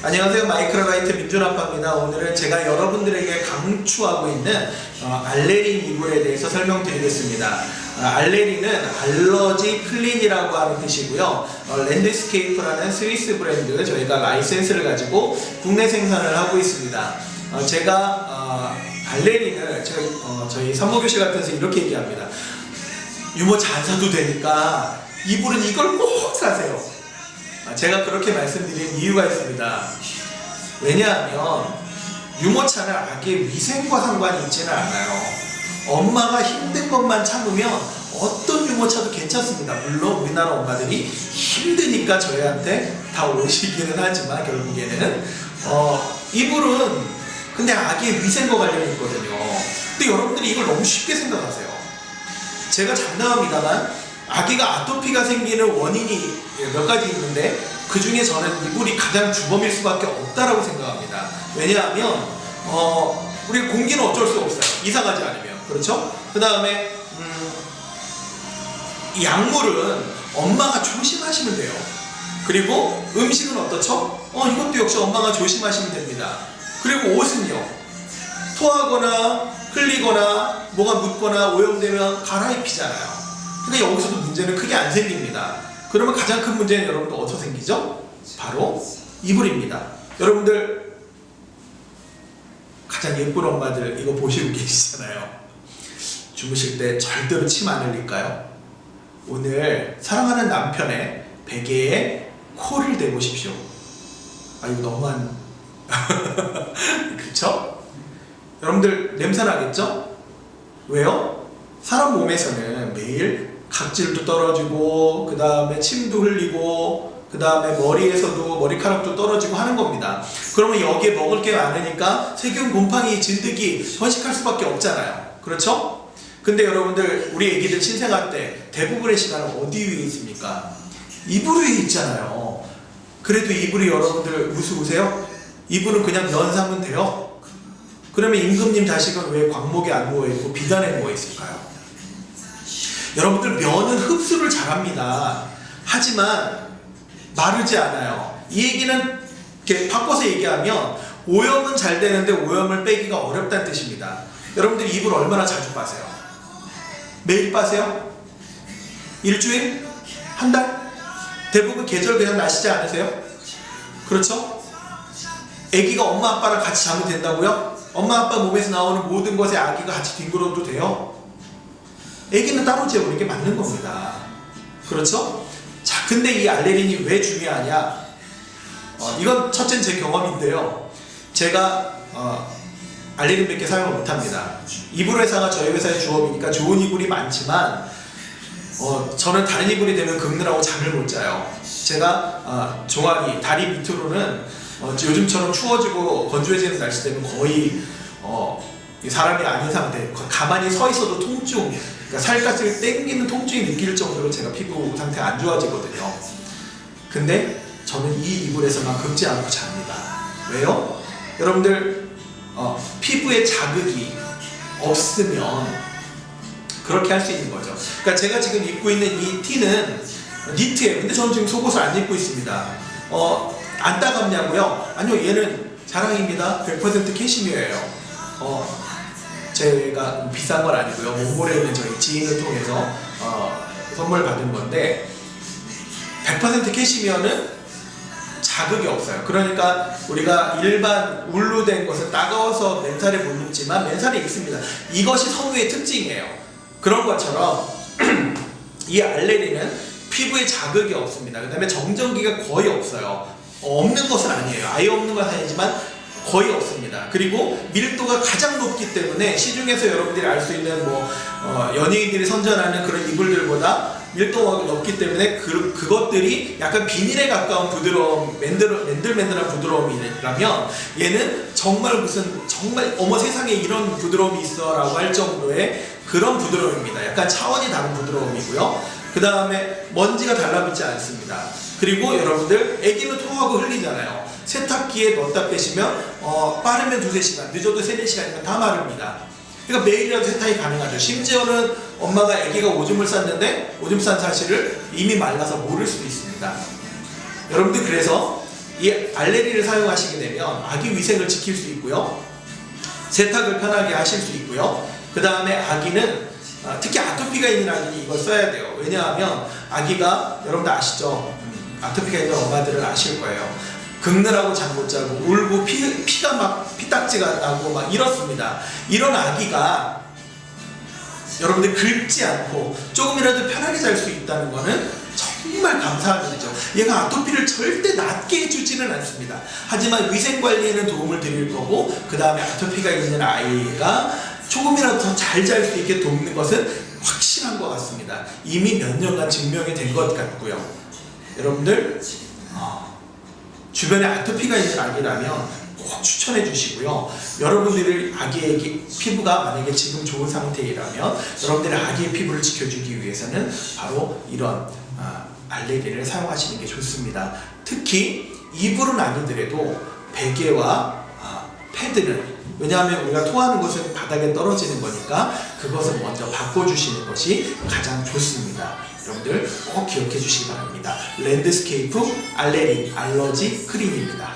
안녕하세요. 마이크로라이트 민준아빠입니다. 오늘은 제가 여러분들에게 강추하고 있는 어, 알레린 이불에 대해서 설명드리겠습니다. 아, 알레린은 알러지 클린이라고 하는 뜻이고요. 어, 랜드스케이프라는 스위스 브랜드 저희가 라이센스를 가지고 국내 생산을 하고 있습니다. 어, 제가 어, 알레린을 제가 어, 저희 산모교실 같은 데서 이렇게 얘기합니다 유모차 안 사도 되니까 이불은 이걸 꼭 사세요. 아, 제가 그렇게 말씀드린 이유가 있습니다. 왜냐하면 유모차는 아기의 위생과 상관이 있지는 않아요. 엄마가 힘든 것만 참으면 어떤 유모차도 괜찮습니다. 물론 우리나라 엄마들이 힘드니까 저희한테 다 오시기는 하지만 결국에는 어, 이불은 근데 아기의 위생과 관련이 있거든요. 근데 여러분들이 이걸 너무 쉽게 생각하세요. 제가 장담합니다만 아기가 아토피가 생기는 원인이 몇 가지 있는데 그 중에 저는 이불이 가장 주범일 수밖에 없다라고 생각합니다. 왜냐하면 어, 우리 공기는 어쩔 수 없어요. 이사 가지 않으면 그렇죠? 그 다음에 음, 이 약물은 엄마가 조심하시면 돼요. 그리고 음식은 어떻죠? 어 이것도 역시 엄마가 조심하시면 됩니다. 그리고 옷은요. 토하거나 흘리거나 뭐가 묻거나 오염되면 갈아입히잖아요. 그러니까 여기서도 문제는 크게 안 생깁니다. 그러면 가장 큰 문제는 여러분들 어디서 생기죠? 바로 이불입니다. 여러분들 가장 예쁜 엄마들 이거 보시고 계시잖아요. 주무실 때 절대로 침 안 흘릴까요? 오늘 사랑하는 남편의 베개에 코를 대보십시오. 아 이거 너무한 그쵸? 여러분들 냄새 나겠죠? 왜요? 사람 몸에서는 매일 각질도 떨어지고 그 다음에 침도 흘리고 그 다음에 머리에서도 머리카락도 떨어지고 하는 겁니다. 그러면 여기에 먹을 게 많으니까 세균, 곰팡이, 진드기 번식할 수밖에 없잖아요. 그렇죠? 근데 여러분들 우리 애기들 신생아 때 대부분의 시간은 어디 위에 있습니까? 이불 위에 있잖아요. 그래도 이불이 여러분들 우스우세요? 이불은 그냥 면 사면 돼요? 그러면 임금님 자식은 왜 광목에 안 누워있고 비단에 누워있을까요? 여러분들 면은 흡수를 잘합니다. 하지만 마르지 않아요. 이 얘기는 이렇게 바꿔서 얘기하면 오염은 잘 되는데 오염을 빼기가 어렵다는 뜻입니다. 여러분들 이불 얼마나 자주 빠세요? 매일 빠세요? 일주일? 한 달? 대부분 계절 그냥 나시지 않으세요? 그렇죠? 아기가 엄마 아빠랑 같이 자면 된다고요? 엄마 아빠 몸에서 나오는 모든 것에 아기가 같이 뒹굴어도 돼요? 아기는 따로 재우는 게 맞는 겁니다. 그렇죠? 자, 근데 이 알레린이 왜 중요하냐? 어, 이건 첫째는 제 경험인데요. 제가 어, 알레린 몇 개 사용을 못합니다. 이불 회사가 저희 회사의 주업이니까 좋은 이불이 많지만 어, 저는 다른 이불이 되면 긁느라고 잠을 못 자요. 제가 어, 종아리, 다리 밑으로는 어, 요즘처럼 추워지고 건조해지는 날씨 되면 거의 어, 이 사람이 아닌 상태, 가만히 서 있어도 통증, 그러니까 살갗을 땡기는 통증이 느낄 정도로 제가 피부 상태가 안 좋아지거든요. 근데 저는 이 이불에서만 긁지 않고 잡니다. 왜요? 여러분들 어, 피부에 자극이 없으면 그렇게 할 수 있는 거죠. 그러니까 제가 지금 입고 있는 이 티는 니트예요. 근데 저는 지금 속옷을 안 입고 있습니다. 어, 안 따갑냐고요? 아니요, 얘는 자랑입니다. 100% 캐시미어예요. 어, 제가 비싼 건 아니고요. 몽골에 있는 저희 지인을 통해서 어, 선물 받은 건데 100% 캐시미어는 자극이 없어요. 그러니까 우리가 일반 울로 된 것은 따가워서 맨살에 못 입지만 맨살에 입습니다. 이것이 섬유의 특징이에요. 그런 것처럼 이 알레린은 피부에 자극이 없습니다. 그 다음에 정전기가 거의 없어요. 어, 없는 것은 아니에요. 아예 없는 건 아니지만 거의 없습니다. 그리고 밀도가 가장 높기 때문에 시중에서 여러분들이 알 수 있는 뭐 어, 연예인들이 선전하는 그런 이불들보다 밀도가 높기 때문에 그, 그것들이 약간 비닐에 가까운 부드러움, 맨들, 맨들맨들한 부드러움이라면 얘는 정말 무슨 정말 어머 세상에 이런 부드러움이 있어 라고 할 정도의 그런 부드러움입니다. 약간 차원이 다른 부드러움이고요. 그 다음에 먼지가 달라붙지 않습니다. 그리고 여러분들 애기는 토하고 흘리잖아요. 세탁기에 넣었다 빼시면 어, 빠르면 두세 시간, 늦어도 세네 시간이면 다 마릅니다. 그러니까 매일이라도 세탁이 가능하죠. 심지어는 엄마가 아기가 오줌을 쌌는데 오줌 싼 사실을 이미 말라서 모를 수도 있습니다. 여러분들 그래서 이 알레리를 사용하시게 되면 아기 위생을 지킬 수 있고요. 세탁을 편하게 하실 수 있고요. 그 다음에 아기는 아, 특히 아토피가 있는 아기는 이걸 써야 돼요. 왜냐하면 아기가 여러분들 아시죠? 음, 아토피가 있는 엄마들은 아실 거예요. 긁느라고 잠 못 자고 울고 피, 피가 막 피딱지가 나고 막 이렇습니다. 이런 아기가 여러분들 긁지 않고 조금이라도 편하게 잘 수 있다는 거는 정말 감사한 일이죠. 얘가 아토피를 절대 낫게 해주지는 않습니다. 하지만 위생 관리에는 도움을 드릴 거고 그 다음에 아토피가 있는 아이가 조금이라도 더 잘 잘 수 있게 돕는 것은 확실한 것 같습니다. 이미 몇 년간 증명이 된 것 같고요. 여러분들 어, 주변에 아토피가 있는 아기라면 꼭 추천해 주시고요. 여러분들이 아기의 피부가 만약에 지금 좋은 상태이라면 여러분들의 아기의 피부를 지켜주기 위해서는 바로 이런 아, 알레리를 사용하시는 게 좋습니다. 특히 이불은 아니더라도 베개와 아, 패드는 왜냐하면 우리가 토하는 것은 바닥에 떨어지는 거니까 그것을 먼저 바꿔주시는 것이 가장 좋습니다. 여러분들 꼭 기억해 주시기 바랍니다. 랜드스케이프 알레리 알러지 크림입니다.